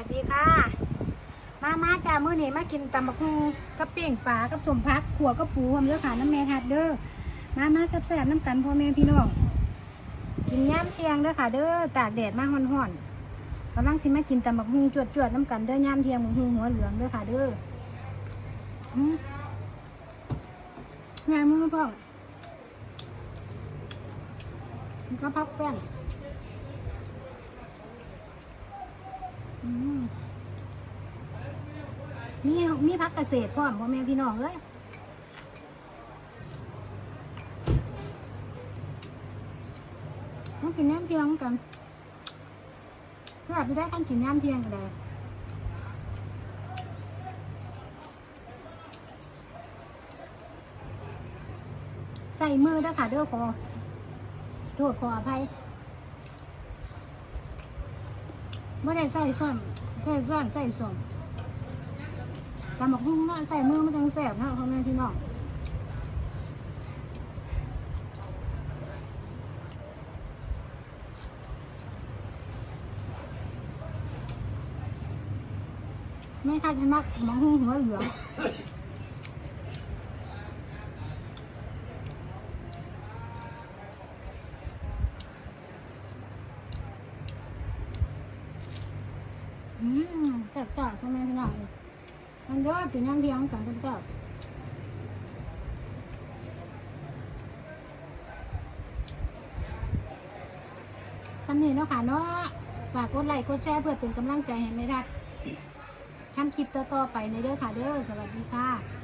ัสดีค่ะ มามาจ้ามื้อนี้มากินตำบักหุ่งกับเปียงปลากับสมพักขัวกับปูพร้อมเด้อค่ะน้ำแม่ทัดเด้อมามาแซ่บๆน้ำกันพ่อแม่พี่น้องกินย่ามเทียงเด้อค่ะ เด้อตากแดดมาฮ้อนๆกำลังสิมากินตำบักหุ่งจวดๆน้ำกันเด้อย่ามเทียงบักหุ่งหัวเหลืองเด้อค่ะเด้ออืมไงมึงพ่อก็พักแป้งอืม มีมีพักเกษตรพร้อมพ่อแม่พี่น้องเอ้ยมากินน้ำเพียงกันสลับไปได้กันกินน้ำเพียงกันเลยใส่มือด้อค่ะเด้อขอโทษขออภัยไม่ได้ใส่ส้อมใส่ส้อนใส่ส้อม ตำบักหุ่งน่ะใส่มือมันจังแสบนะพ่อแม่พี่น้องแม่คัดมักมองหุ่งหัวเหลืองอืมแซ่บๆพ่อแม่พี่น้อง มันยอดกินน้ำเดียงกันชอบคำนี้เนาะค่ะเนาะฝากกดไลค์กดแชร์เพื่อเป็นกำลังใจให้แม่รัดทำคลิปต่อๆไปในเด้อค่ะเด้อสวัสดีค่ะ